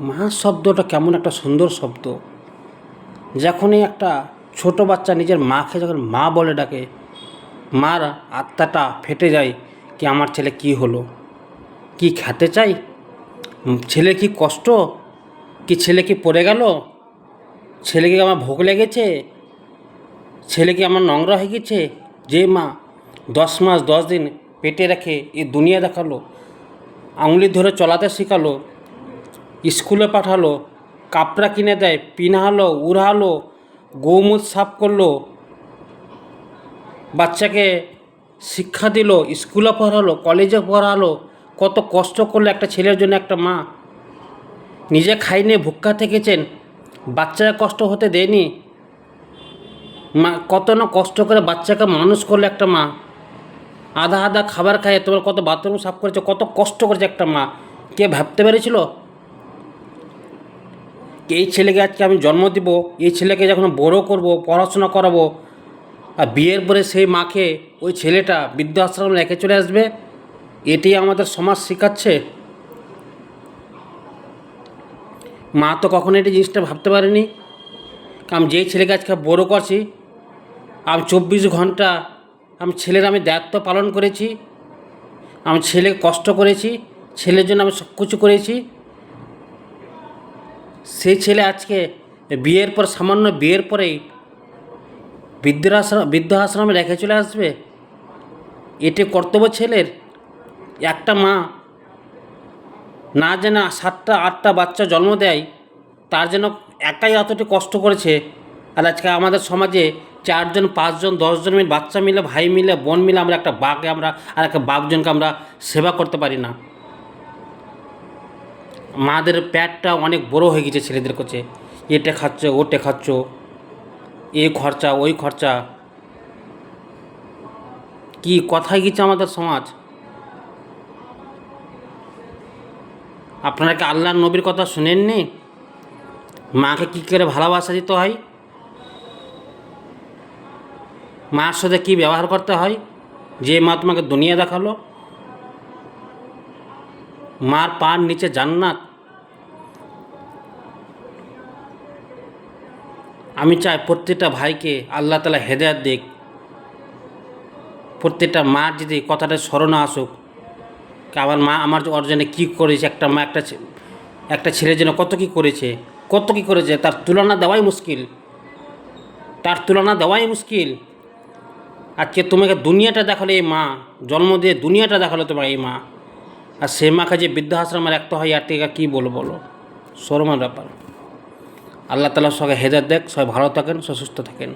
মা শব্দটা কেমন একটা সুন্দর শব্দ। যখনই একটা ছোট বাচ্চা নিজের মাকে যখন মা বলে ডাকে, মার আত্মাটা ফেটে যায়, কি আমার ছেলে কি হলো? কি খেতে চাই? ছেলে কি কষ্ট? কি ছেলে কি পড়ে গেল? ছেলে কি আমার ভোগ লেগেছে? ছেলে কি আমার নোংরা হয়ে গেছে? যে মা দশ মাস দশ দিন পেটে রেখে এই দুনিয়া দেখাল, আঙুলি ধরে চলাতে শেখালো স্কুলে পাঠালো, কাপড়া কিনে দেয় পিনাহালো উড়ালো গৌমুখ সাফ করল, বাচ্চাকে শিক্ষা দিল, স্কুলে পড়ালো, কলেজে পড়ালো, কত কষ্ট করল একটা ছেলের জন্য একটা মা। নিজে খাইনি, ভুক্কা থেকেছেন বাচ্চারা কষ্ট হতে দেয়নি। মা, কত না কষ্ট করে বাচ্চাকে মানুষ করল একটা মা। আধা আধা খাবার খায় তোমার কত বাথরুম সাফ করেছে, কত কষ্ট করেছে একটা মা। কে ভাবতে পেরেছিল? এই ছেলেকে আজকে আমি জন্ম দিব, এই ছেলেকে যখন বড় করব, পড়াশোনা করাবো, আর বিয়ের পরে সেই মাকে ওই ছেলেটা বৃদ্ধাশ্রম রেখে চলে আসবে, এটি আমাদের সমাজ শেখাচ্ছে? মা তো কখনো এটি জিনিসটা ভাবতে পারেনি, কারণ যেই ছেলেকে আজকে বড় করছি, আমি চব্বিশ ঘণ্টা আমি ছেলের আমি দায়িত্ব পালন করেছি, আমি ছেলে কষ্ট করেছি, ছেলের জন্য আমি সব কিছু করেছি সেই ছেলে আজকে বিয়ের পর, সামান্য বিয়ের পরেই বৃদ্ধাশ্রম বৃদ্ধাশ্রমে রেখে চলে আসবে? এটি কর্তব্য ছেলের? একটা মা না যেন সাতটা, আটটা বাচ্চা জন্ম দেয়, তার জন্য একাই এতটি কষ্ট করেছে? আর আজকে আমাদের সমাজে চারজন, পাঁচজন, দশজন মিলে, বাচ্চা মিলে, ভাই মিলে, বোন মিলে আমরা একটা বাঘে আমরা আর একটা বাঘজনকে আমরা সেবা করতে পারি না। মাদের প্যাটটা অনেক বড় হয়ে গেছে ছেলেদের কাছে। এটা খাচ্ছ, ওটা খাচ্ছ, এ খরচা, ওই খরচা। কি কথায় গেছে আমাদের সমাজ? আপনারা কি আল্লাহর নবীর কথা শুনেননি? মাকে কী করে ভালোবাসা দিতে হয়? মার সাথে কী ব্যবহার করতে হয়? যে মা তোমাকে দুনিয়া দেখাল মার পার নিচে জান্নাত। আমি চাই প্রত্যেকটা ভাইকে আল্লাহ তালা হেদায়াত দিক। প্রত্যেকটা মার যদি কথাটা স্মরণে আসুক আমার মা আমার অর্জনে কী করেছে, একটা মা, একটা একটা ছেলের জন্য কত কী করেছে, কত কী করেছে, তার তুলনা দেওয়াই মুশকিল। তার তুলনা দেওয়াই মুশকিল। আজকে তোমাকে দুনিয়াটা দেখাল এই মা, জন্ম দিয়ে দুনিয়াটা দেখাল তোমার এই মা। আর সে মাখা যে বৃদ্ধাশ্রমের একটা হয় আর টিকা কী বলো বলো? সরমান ব্যাপার। আল্লাহ তালা সঙ্গে হেদার দেখ, সবাই ভালো থাকেন সুস্থ থাকেন।